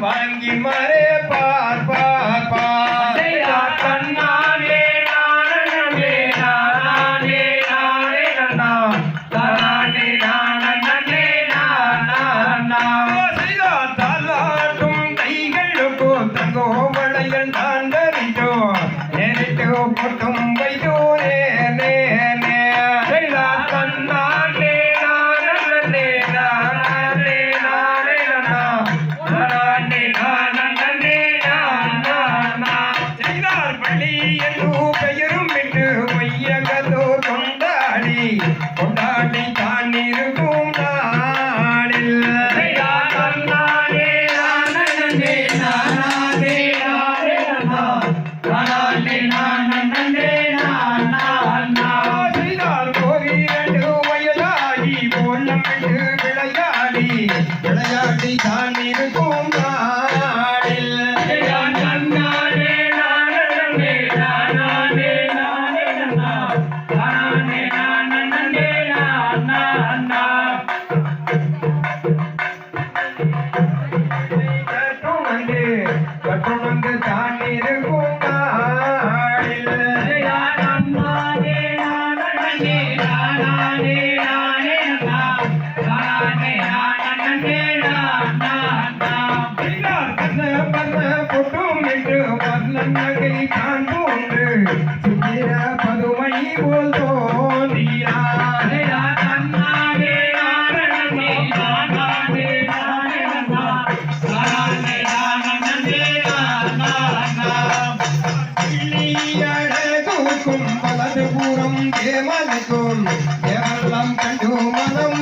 வாங்கி மரே பார் பார் பார். தன்னானே நானே நானே நானே நன்னா விளையாடி. தான் இருக்கும் நாடில் நான் நான் நான் நான் நான். பூரம் தேவனுக்கும் தேவெல்லாம் கண்டு மனம்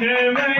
姐妹